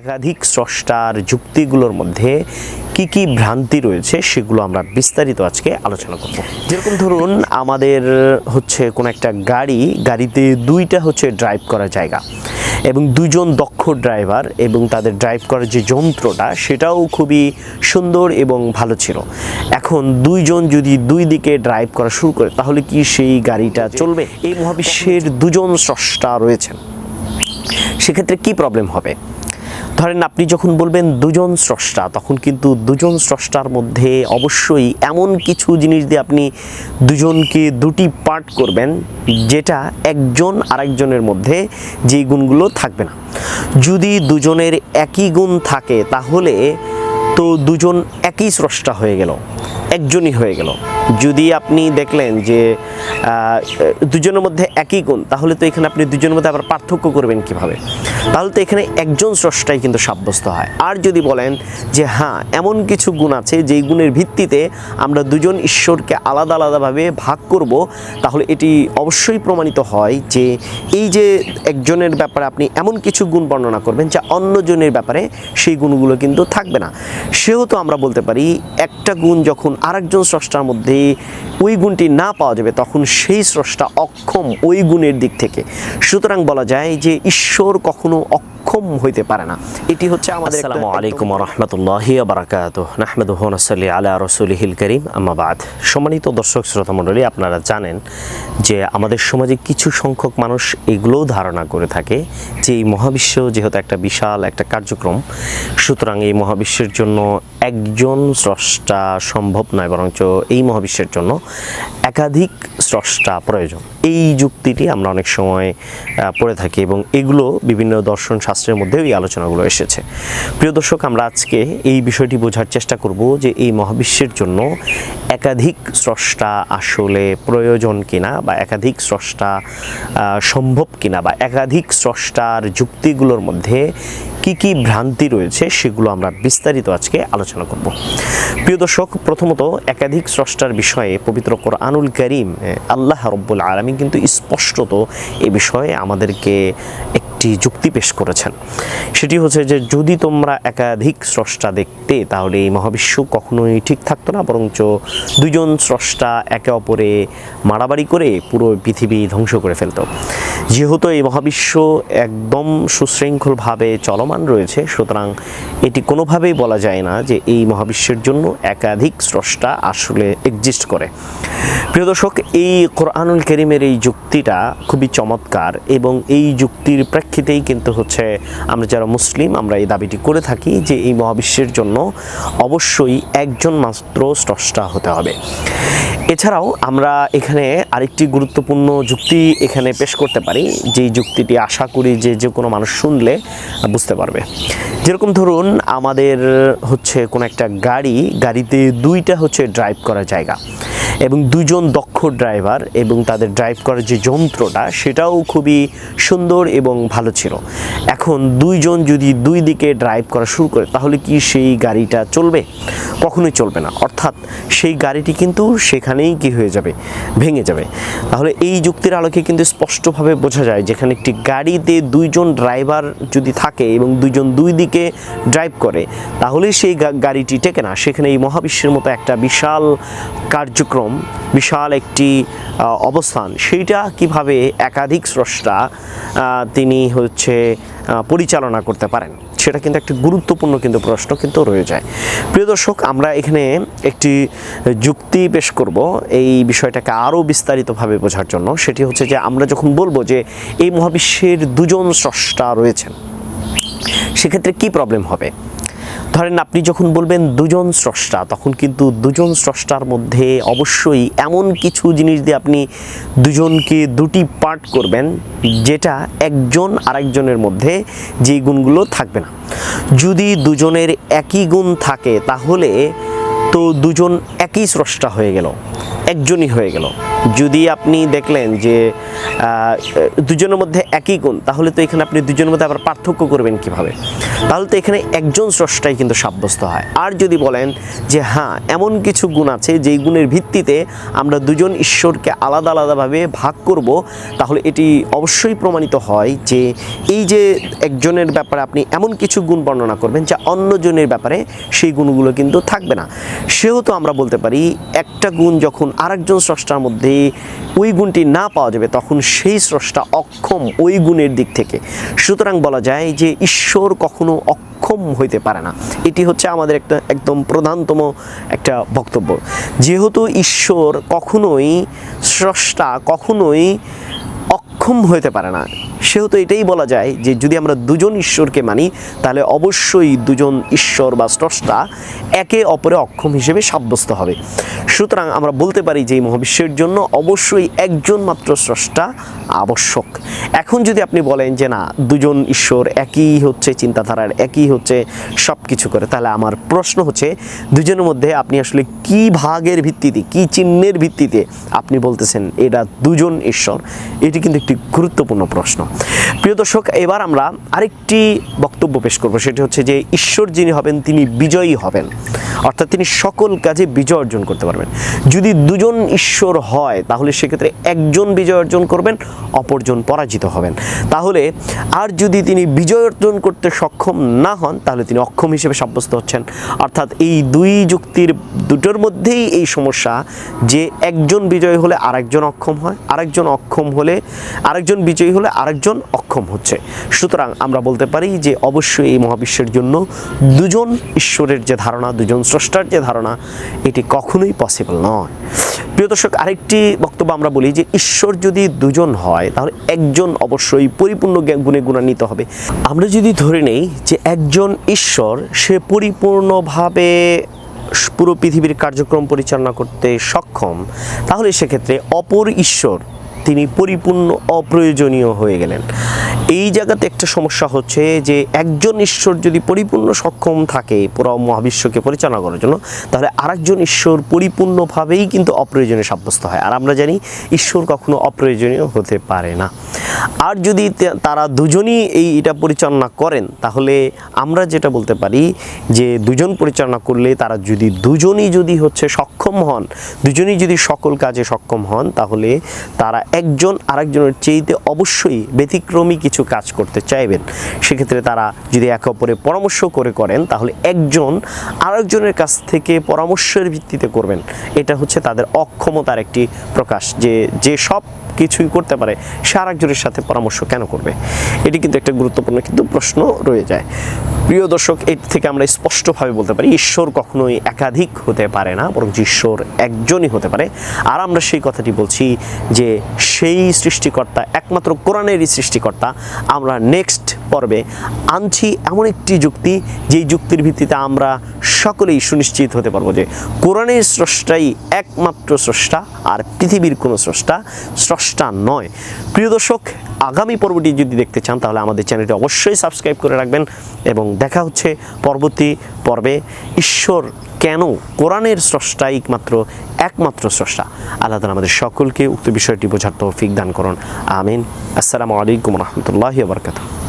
একাধিক স্রষ্টার যুক্তিগুলোর মধ্যে কি কি ভ্রান্তি রয়েছে সেগুলো আমরা বিস্তারিত আজকে আলোচনা করব। যেরকম ধরুন, আমাদের হচ্ছে কোনো একটা গাড়ি, গাড়িতে দুইটা হচ্ছে ড্রাইভ করার জায়গা এবং দুজন দক্ষ ড্রাইভার এবং তাদের ড্রাইভ করার যে যন্ত্রটা সেটাও খুবই সুন্দর এবং ভালো ছিল। এখন দুইজন যদি দুই দিকে ড্রাইভ করা শুরু করে, তাহলে কি সেই গাড়িটা চলবে? এই মহাবিশ্বের দুজন স্রষ্টা রয়েছেন। সেক্ষেত্রে কি প্রবলেম হবে? ধরেন আপনি যখন বলবেন দুজন স্রষ্টা, তখন কিন্তু দুজন স্রষ্টার মধ্যে অবশ্যই এমন কিছু জিনিস দিয়ে আপনি দুজনকে দুটি পার্ট করবেন, যেটা একজন আরেকজনের মধ্যে যেই গুণগুলো থাকবে না। যদি দুজনের একই গুণ থাকে, তাহলে তো দুজন একই স্রষ্টা হয়ে গেল, একজনই হয়ে গেল। যদি আপনি দেখলেন যে দুজনের মধ্যে একই গুণ, তাহলে তো এখানে আপনি দুজনের মধ্যে আবার পার্থক্য করবেন কীভাবে? তাহলে তো এখানে একজন স্রষ্টাই কিন্তু সাব্যস্ত হয়। আর যদি বলেন যে হ্যাঁ এমন কিছু গুণ আছে যেই গুণের ভিত্তিতে আমরা দুজন ঈশ্বরকে আলাদা আলাদাভাবে ভাগ করব, তাহলে এটি অবশ্যই প্রমাণিত হয় যে, এই যে একজনের ব্যাপারে আপনি এমন কিছু গুণ বর্ণনা করবেন যা অন্যজনের ব্যাপারে সেই গুণগুলো কিন্তু থাকবে না। সেহেতু আমরা বলতে পারি, একটা গুণ যখন আরেকজন স্রষ্টার মধ্যে ওই গুণটি না পাওয়া যাবে, তখন সেই স্রষ্টা অক্ষম ওই গুণের দিক থেকে। সুতরাং বলা যায় যে ঈশ্বর কখনো অক্ষম হইতে পারে না। এটি হচ্ছে আমাদের আসসালামু আলাইকুম রহমতুল্লাহ বারাকাত নাহমেদুহ নসলি আলা রসুলিহিল করিম। আমাবাদ সম্মানিত দর্শক শ্রোতা মণ্ডলী আপনারা জানেন যে আমাদের সমাজে কিছু সংখ্যক মানুষ এগুলোও ধারণা করে থাকে যে এই মহাবিশ্ব যেহেতু একটা বিশাল একটা কার্যক্রম সুতরাং এই মহাবিশ্বের জন্য একজন স্রষ্টা সম্ভব নয় বরঞ্চ এই মহাবিশ্বের জন্য একাধিক স্রষ্টা প্রয়োজন। এই যুক্তিটি আমরা অনেক সময় পড়ে থাকি এবং এগুলো বিভিন্ন দর্শন শাস্ত্রের মধ্যেও এই আলোচনাগুলো এসেছে। প্রিয় দর্শক, আমরা আজকে এই বিষয়টি বোঝার চেষ্টা করব যে এই মহাবিশ্বের জন্য একাধিক স্রষ্টা আসলে প্রয়োজন কিনা বা একাধিক স্রষ্টা সম্ভব কিনা বা একাধিক স্রষ্টার যুক্তিগুলোর মধ্যে কি কি ভ্রান্তি রয়েছে সেগুলো আমরা বিস্তারিত আজকে আলোচনা করব। প্রিয় দর্শক, প্রথমত একাধিক স্রষ্টার বিষয়ে পবিত্র কোরআনুল করিম আল্লাহ রব্বুল আলমী কিন্তু স্পষ্টত এ বিষয়ে আমাদেরকে একটি যুক্তি পেশ করেছেন। সেটি হচ্ছে যে, যদি তোমরা একাধিক স্রষ্টা দেখতে, তাহলে এই মহাবিশ্ব কখনোই ঠিক থাকতো না, বরঞ্চ দুজন স্রষ্টা একে অপরে মারামারি করে পুরো পৃথিবী ধ্বংস করে ফেলতো। যেহেতু এই মহাবিশ্ব একদম সুশৃঙ্খলভাবে চলমান রয়েছে, সুতরাং এটি কোনোভাবেই বলা যায় না যে এই মহাবিশ্বের জন্য একাধিক স্রষ্টা আসলে এক্সিস্ট করে। প্রিয় দর্শক, এই কোরআনুল করিমের এই যুক্তিটা খুবই চমৎকার এবং এই যুক্তির প্রেক্ষিতেই কিন্তু হচ্ছে আমরা যারা মুসলিম, আমরা এই দাবিটি করে থাকি যে এই মহাবিশ্বের জন্য অবশ্যই একজন মাত্র স্রষ্টা হতে হবে। এছাড়াও আমরা এখানে আরেকটি গুরুত্বপূর্ণ যুক্তি এখানে পেশ করতে পারি, যেই যুক্তিটি আশা করি যে যে কোনো মানুষ শুনলে বুঝতে পারবে। যেরকম ধরুন আমাদের হচ্ছে কোনো একটা গাড়ি গাড়িতে দুইটা হচ্ছে ড্রাইভ করার জায়গা। এবং দুজন দক্ষ ড্রাইভার এবং তাদের ড্রাইভ করার যে যন্ত্রটা, সেটাও খুবই সুন্দর এবং ভালো ছিল। এখন দুইজন যদি দুই দিকে ড্রাইভ করা শুরু করে, তাহলে কি সেই গাড়িটা চলবে? কখনোই চলবে না। অর্থাৎ সেই গাড়িটি কিন্তু সেখানেই কি হয়ে যাবে? ভেঙে যাবে। তাহলে এই যুক্তির আলোকে কিন্তু স্পষ্টভাবে বোঝা যায় যেখানে একটি গাড়িতে দুইজন ড্রাইভার যদি থাকে এবং দুইজন দুই দিকে ড্রাইভ করে, তাহলে সেই গাড়িটি টেকে না। সেখানে এই মহাবিশ্বের মতো একটা বিশাল কার্যক্রম বিশাল একটি অবস্থান। সেইটা কীভাবে একাধিক স্রষ্টা তিনি হচ্ছে পরিচালনা করতে পারেন? সেটা কিন্তু একটি গুরুত্বপূর্ণ কিন্তু প্রশ্ন কিন্তু রয়ে যায়। প্রিয় দর্শক, আমরা এখানে একটি যুক্তি পেশ করব এই বিষয়টাকে আরও বিস্তারিতভাবে বোঝার জন্য। সেটি হচ্ছে যে, আমরা যখন বলব যে, এই মহাবিশ্বের দুজন স্রষ্টা রয়েছেন, সেক্ষেত্রে কি প্রবলেম হবে? ধরেন আপনি যখন বলবেন দুজন স্রষ্টা, তখন কিন্তু দুজন স্রষ্টার মধ্যে অবশ্যই এমন কিছু জিনিস দিয়ে আপনি দুজনকে দুটি পার্ট করবেন, যেটা একজন আরেকজনের মধ্যে যেই গুণগুলো থাকবে না। যদি দুজনের একই গুণ থাকে, তাহলে তো দুজন একই স্রষ্টা হয়ে গেল, একজনই হয়ে গেল। যদি আপনি দেখলেন যে দুজনের মধ্যে একই গুণ, তাহলে তো এখানে আপনি দুজনের মধ্যে আবার পার্থক্য করবেন কীভাবে? তাহলে তো এখানে একজন স্রষ্টাই কিন্তু সাব্যস্ত হয়। আর যদি বলেন যে হ্যাঁ এমন কিছু গুণ আছে যেই গুণের ভিত্তিতে আমরা দুজন ঈশ্বরকে আলাদা আলাদাভাবে ভাগ করব, তাহলে এটি অবশ্যই প্রমাণিত হয় যে, এই যে একজনের ব্যাপারে আপনি এমন কিছু গুণ বর্ণনা করবেন যা অন্যজনের ব্যাপারে সেই গুণগুলো কিন্তু থাকবে না। সেহেতু আমরা বলতে পারি, একটা গুণ যখন আরেকজন স্রষ্টার মধ্যে ওই গুণটি না পাওয়া যাবে, তখন সেই স্রষ্টা অক্ষম ওই গুণের দিক থেকে। সুতরাং বলা যায় যে ঈশ্বর কখনো অক্ষম হইতে পারে না। এটি হচ্ছে আমাদের একটা একদম প্রধানতম একটা বক্তব্য। যেহেতু ঈশ্বর কখনোই স্রষ্টা কখনোই অক্ষম হতে পারে না। সেহেতু এটাই বলা যায় যে যদি আমরা দুজন ঈশ্বরকে মানি, তাহলে অবশ্যই দুজন ঈশ্বর বা স্রষ্টা একে অপরে অক্ষম হিসেবে সাব্যস্ত হবে। সুতরাং আমরা বলতে পারি যে এই মহাবিশ্বের জন্য অবশ্যই একজন মাত্র স্রষ্টা আবশ্যক। এখন যদি আপনি বলেন যে না, দুজন ঈশ্বর একই হচ্ছে চিন্তাধারার, একই হচ্ছে সব কিছু করে, তাহলে আমার প্রশ্ন হচ্ছে, দুজনের মধ্যে আপনি আসলে কি ভাগের ভিত্তিতে, কি চিহ্নের ভিত্তিতে আপনি বলতেছেন এটা দুজন ঈশ্বর? এটি কিন্তু একটি গুরুত্বপূর্ণ প্রশ্ন। প্রিয় দর্শক, এবার আমরা আরেকটি বক্তব্য পেশ করব, সেটি হচ্ছে যে ঈশ্বর যিনি হবেন, তিনি বিজয়ী হবেন। অর্থাৎ তিনি সকল কাজে বিজয় অর্জন করতে পারবেন। যদি দুজন ঈশ্বর হয়, তাহলে সেক্ষেত্রে একজন বিজয় অর্জন করবেন অপরজন পরাজিত হবেন। তাহলে আর যদি তিনি বিজয় অর্জন করতে সক্ষম না হন, তাহলে তিনি অক্ষম হিসেবে সাব্যস্ত হচ্ছেন। অর্থাৎ এই দুই যুক্তির দুটোর মধ্যেই এই সমস্যা যে একজন বিজয় হলে আরেকজন অক্ষম হয়, আরেকজন অক্ষম হলে, আরেকজন বিজয়ী হলে আরেকজন অক্ষম হচ্ছে। সুতরাং আমরা বলতে পারি যে অবশ্যই এই মহাবিশ্বের জন্য দুজন ঈশ্বরের যে ধারণা, দুজন স্রষ্টার যে ধারণা, এটি কখনোই পসিবল নয়। প্রিয় দর্শক, আরেকটি বক্তব্য আমরা বলি যে ঈশ্বর যদি দুজন হয়, তাহলে একজন অবশ্যই পরিপূর্ণ গুণে গুণান্বিত হবে। আমরা যদি ধরে নেই যে একজন ঈশ্বর, সে পরিপূর্ণভাবে পুরো পৃথিবীর কার্যক্রম পরিচালনা করতে সক্ষম, তাহলে সেক্ষেত্রে অপর ঈশ্বর, তিনি পরিপূর্ণ অপ্রয়োজনীয় হয়ে গেলেন। এই জায়গাতে একটা সমস্যা হচ্ছে যে একজন ঈশ্বর যদি পরিপূর্ণ সক্ষম থাকে পুরো মহাবিশ্বকে পরিচালনা করার জন্য, তাহলে আরেকজন ঈশ্বর পরিপূর্ণভাবেই কিন্তু অপ্রয়োজনীয় সাব্যস্ত হয়। আর আমরা জানি ঈশ্বর কখনো অপ্রয়োজনীয় হতে পারে না। আর যদি তারা দুজনই এই এটা পরিচালনা করেন, তাহলে আমরা যেটা বলতে পারি যে দুজন পরিচালনা করলে তারা যদি দুজনই যদি হচ্ছে সক্ষম হন, দুজনই যদি সকল কাজে সক্ষম হন, তাহলে তারা একজন আরেকজনের চেয়েতে অবশ্যই ব্যতিক্রমী কিছু কাজ করতে চাইবেন। সেক্ষেত্রে তারা যদি একে অপরে পরামর্শ করে করেন, তাহলে একজন আরেকজনের কাছ থেকে পরামর্শের ভিত্তিতে করবেন। এটা হচ্ছে তাদের অক্ষমতার একটি প্রকাশ যে যে সব কিছুই করতে পারে, সে আরেকজনের সাথে পরামর্শ কেন করবে? এটি কিন্তু একটা গুরুত্বপূর্ণ কিন্তু প্রশ্ন রয়ে যায়। প্রিয় দর্শক, এর থেকে আমরা স্পষ্টভাবে বলতে পারি, ঈশ্বর কখনোই একাধিক হতে পারে না বরং ঈশ্বর একজনই হতে পারে। আর আমরা সেই কথাটি বলছি যে সেই সৃষ্টিকর্তা, একমাত্র কোরআনেরই সৃষ্টিকর্তা, আমরা নেক্সট পর্বে আনছি এমন একটি যুক্তি, যেই যুক্তির ভিত্তিতে আমরা সকলেই সুনিশ্চিত হতে পারব যে কোরআনের স্রষ্টাই একমাত্র স্রষ্টা আর পৃথিবীর কোনো স্রষ্টা স্রষ্টা নয়। প্রিয় দর্শক, আগামী পর্বটি যদি দেখতে চান, তাহলে আমাদের চ্যানেলটি অবশ্যই সাবস্ক্রাইব করে রাখবেন এবং দেখা হচ্ছে পরবর্তী পর্বে। ঈশ্বর কেন কোরআনের স্রষ্টাই একমাত্র একমাত্র স্রষ্টা? আল্লাহ তাআলা আমাদের সকলকে উক্ত বিষয়টি বোঝার তৌফিক দান করুন। আমিন। আসসালামু আলাইকুম রহমতুল্লাহ বারকাতুহ।